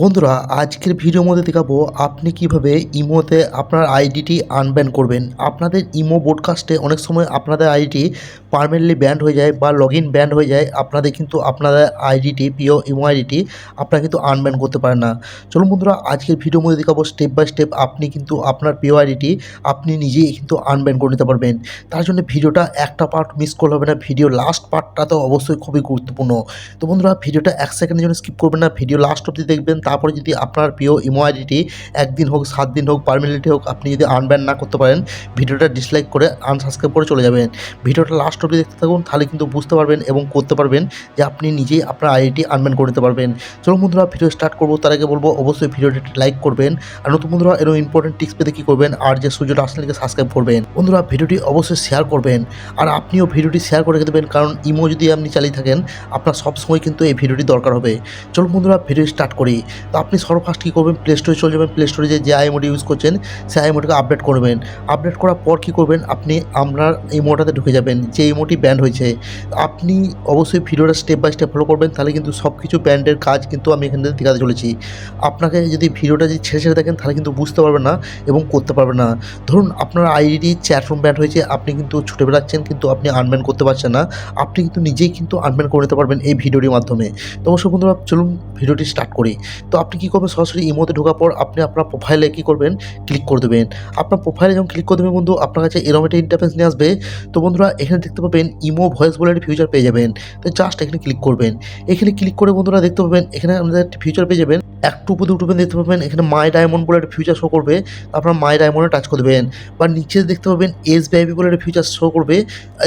বন্ধুরা, আজকের ভিডিওর মধ্যে দেখাবো আপনি কীভাবে ইমোতে আপনার আইডিটি আনব্যান করবেন। আপনাদের ইমো বোডকাস্টে অনেক সময় আপনাদের আইডিটি পারমানেন্টলি ব্যান্ড হয়ে যায় বা লগ ইন ব্যান্ড হয়ে যায়। আপনাদের কিন্তু আপনাদের আইডিটি প্রিয় ইমো আইডিটি আপনারা কিন্তু আনব্যান করতে পারেন না। চলুন বন্ধুরা, আজকের ভিডিওর মধ্যে দেখাবো স্টেপ বাই স্টেপ আপনি কিন্তু আপনার প্রিয় আইডিটি আপনি নিজেই কিন্তু আনব্যান করে নিতে পারবেন। তার জন্য ভিডিওটা একটা পার্ট মিস করলে হবে না ভিডিও লাস্ট পার্টটা তো অবশ্যই খুবই গুরুত্বপূর্ণ। তো বন্ধুরা, ভিডিওটা এক সেকেন্ডের জন্য স্কিপ করবেন না ভিডিও লাস্ট অবধি দেখবেন। তারপরে যদি আপনার প্রিয় ইমো আইডিটি একদিন হোক, সাত দিন হোক পারমানেন্টলি হোক, আপনি যদি আনব্যান না করতে পারেন, ভিডিওটা ডিসলাইক করে আনসাবস্ক্রাইব করে চলে যাবেন। ভিডিওটা লাস্ট অবধি দেখতে থাকুন, তাহলে কিন্তু বুঝতে পারবেন এবং করতে পারবেন যে আপনি নিজেই আপনার আইডিটি আনব্যান করে নিতে পারবেন। চলুন বন্ধুরা ভিডিও স্টার্ট করব, তার আগে বলব, অবশ্যই ভিডিওটি লাইক করবেন। আর নতুন বন্ধুরা এরকম ইম্পর্টেন্ট টিপস পেতে কী করবেন? আর যে সুযোগটা আসলে সাবস্ক্রাইব করবেন। বন্ধুরা, ভিডিওটি অবশ্যই শেয়ার করবেন। আর আপনিও ভিডিওটি শেয়ার করে দেবেন, কারণ ইমো যদি আপনি চালিয়ে থাকেন, আপনার সবসময় কিন্তু এই ভিডিওটি দরকার হবে। চলুন বন্ধুরা ভিডিও স্টার্ট করি। তো আপনি সর্বফার্স্ট কী করবেন? প্লে স্টোরে চলে যাবেন। প্লে স্টোরে যে আইএমওটি ইউজ করছেন, সেই আইএমওটিকে আপডেট করবেন আপডেট করার পর কী করবেন? আপনি আপনার ইমোটাতে ঢুকে যাবেন, যে ইমোটি ব্যান্ড হয়েছে। আপনি অবশ্যই ভিডিওটা স্টেপ বাই স্টেপ ফলো করবেন, তাহলে কিন্তু সব কিছু ব্যান্ডের কাজ কিন্তু আমি এখান থেকে দেখাতে চলেছি। আপনাকে যদি ভিডিওটা যদি ছেড়ে ছেড়ে দেখেন, তাহলে কিন্তু বুঝতে পারবেন না এবং করতে পারবেন না। ধরুন আপনার আইডি চ্যাটরুম ব্যান্ড হয়েছে, আপনি কিন্তু ছুটে বেড়াচ্ছেন, কিন্তু আপনি আনব্যান করতে পারছেন না। আপনি কিন্তু নিজেই কিন্তু আনব্যান করে নিতে পারবেন এই ভিডিওটির মাধ্যমে। তো অবশ্যই বন্ধুরা, চলুন ভিডিওটি স্টার্ট করি। তো আপনি কী করবেন? সরাসরি ইমোতে ঢোকার পর আপনি আপনার প্রোফাইলে কী করবেন? ক্লিক করে দেবেন। আপনার প্রোফাইলে যখন ক্লিক করে দেবেন বন্ধু, আপনার কাছে এরকম একটা ইন্টারফেস নিয়ে আসবে। তো বন্ধুরা, এখানে দেখতে পাবেন ইমো ভয়েস বলে একটা ফিউচার পেয়ে যাবেন। তো জাস্ট এখানে ক্লিক করবেন। এখানে ক্লিক করে বন্ধুরা দেখতে পাবেন, এখানে আমাদের একটা ফিউচার পেয়ে যাবেন। একটু উপরে দুটো দেখতে পাবেন, এখানে মাই ডায়মন্ড বলে একটা ফিউচার শো করবে। আপনার মাই ডায়মন্ডে টাচ করে দেবেন। বা নিচে দেখতে পাবেন এস বিআইপি বলে একটা ফিউচার শো করবে।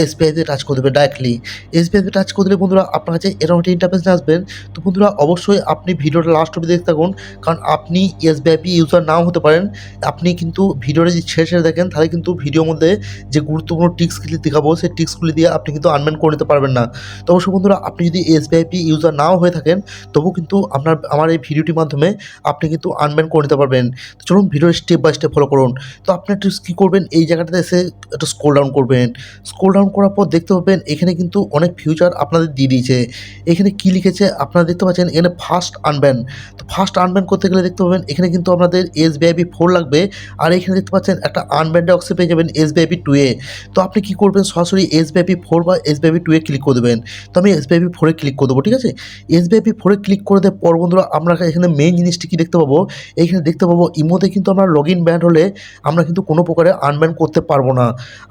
এস বিআইপি টাচ করে দেবেন ডাইরেক্টলি এস বিআইপি টাচ করে দিলে বন্ধুরা, আপনার কাছে এরকম একটা ইন্টারফেস নিয়ে আসবেন। তো বন্ধুরা, অবশ্যই আপনি ভিডিওটা লাস্ট অবধি দেখতে থাকুন, কারণ আপনি এস বিআইপি ইউজার নাও হতে পারেন। আপনি কিন্তু ভিডিওটা যদি ছেড়ে দেখেন, তাহলে কিন্তু ভিডিওর মধ্যে যে গুরুত্বপূর্ণ টিক্সগুলি দেখাবো, সেই টিক্সগুলি দিয়ে আপনি কিন্তু আনব্যান করে নিতে পারবেন না। তো অবশ্যই বন্ধুরা, আপনি যদি এস বিআইপি ইউজার নাও হয়ে থাকেন তবু কিন্তু আপনার, আমার এই ভিডিওটির মাধ্যমে আপনি কিন্তু আনব্যান করে নিতে পারবেন। তো চলুন video step by step follow করুন। তো আপনি একটু কী করবেন, এই জায়গাটাতে এসে একটু স্ক্রোল ডাউন করবেন। স্ক্রোল ডাউন করার পর দেখতে পাবেন, এখানে কিন্তু অনেক ফিউচার আপনাদের দিয়ে দিয়েছে। এখানে কী লিখেছে, আপনারা দেখতে পাচ্ছেন, এখানে ফার্স্ট আনব্যান তো ফার্স্ট আনব্যান করতে গেলে দেখতে পাবেন, এখানে কিন্তু আপনাদের এস বিআইপি ফোর লাগবে, আর এখানে দেখতে পাচ্ছেন একটা আনব্যান্ডে অক্সে পেয়ে যাবেন এস বিআইপি টু এ। তো আপনি কী করবেন, সরাসরি এস বিআইপি ফোর বা এস বিআইপি টু এ ক্লিক করে দেবেন। তো আমি এস বিআইপি ফোরে ক্লিক করে দেবো, ঠিক আছে? এস বিআইপি ফোরে ক্লিক করে দেওয়ার পর বন্ধুরা, আমরা এখানে মেইন জিনিসটি কি দেখতে পাবো? এইখানে দেখতে পাবো, ইমোতে কিন্তু আমরা লগ ইন ব্যান্ড হলে আমরা কিন্তু কোনো প্রকারে আনব্যান্ড করতে পারব না।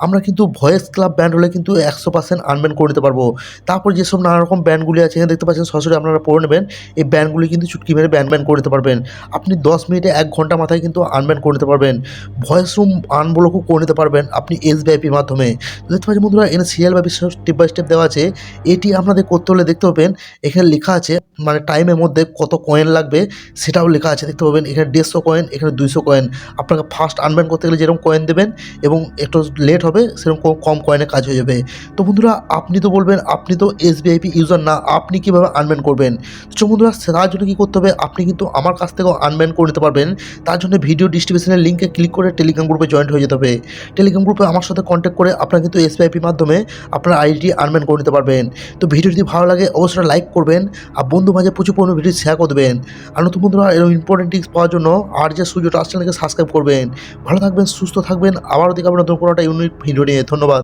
আমরা কিন্তু ভয়েস ক্লাব ব্যান্ড হলে কিন্তু একশো পার্সেন্ট আনব্যান্ড করে নিতে পারব। তারপর যেসব নানা রকম ব্যান্ডগুলি আছে, এখানে দেখতে পাচ্ছেন, সরাসরি আপনারা পড়ে নেবেন। এই ব্যান্ডগুলি কিন্তু চুটকি ব্যান ব্যান করে নিতে পারবেন। আপনি দশ মিনিটে এক ঘণ্টা মাথায় কিন্তু আনব্যান করে নিতে পারবেন। ভয়েস রুম আনব্লকও করে নিতে পারবেন আপনি এস বিআইপির মাধ্যমে। দেখতে পাচ্ছেন বন্ধুরা, এখানে সিরিয়াল বা স্টেপ বাই স্টেপ দেওয়া আছে। এটি আপনাদের করতে হলে দেখতে পাবেন, এখানে লেখা আছে মানে টাইমের মধ্যে কত কয়েন লাগবে সেটাও লেখা আছে। দেখতে পাবেন, এখানে দেড়শো কয়েন এখানে দুইশো কয়েন আপনাকে ফার্স্ট আনব্যান করতে গেলে যেরকম কয়েন দেবেন এবং একটু লেট হবে, সেরকম কম কয়েনে কাজ হয়ে যাবে। তো বন্ধুরা, আপনি তো বলবেন, আপনি তো এস বিআইপি ইউজার না, আপনি কীভাবে আনব্যান করবেন? তো বন্ধুরা তার জন্য কী করতে হবে? আপনি কিন্তু আমার কাছ থেকেও আনব্যান করে নিতে পারবেন। তার জন্য ভিডিও ডিস্ট্রিবিউশনের লিঙ্কে ক্লিক করে টেলিগ্রাম গ্রুপে জয়েন্ট হয়ে যেতে হবে। টেলিগ্রাম গ্রুপে আমার সাথে কন্ট্যাক্ট করে আপনারা কিন্তু এসবিআইপির মাধ্যমে আপনার আইডি আনব্যান করে নিতে পারবেন। তো ভিডিও যদি ভালো লাগে, অবশ্যই লাইক করবেন আর বন্ধু মাঝে প্রচুর পরিমাণে ভিডিও শেয়ার করে দেবেন। আর নতুন বন্ধুরা, এরকম ইম্পর্টেন্ট টিপস পাওয়ার জন্য আর যে সুযোগটা আসছে সাবস্ক্রাইব করবেন। ভালো থাকবেন, সুস্থ থাকবেন। আবারও দেখাবেন নতুন কোনো একটা ইউনিক ভিডিও নিয়ে। ধন্যবাদ।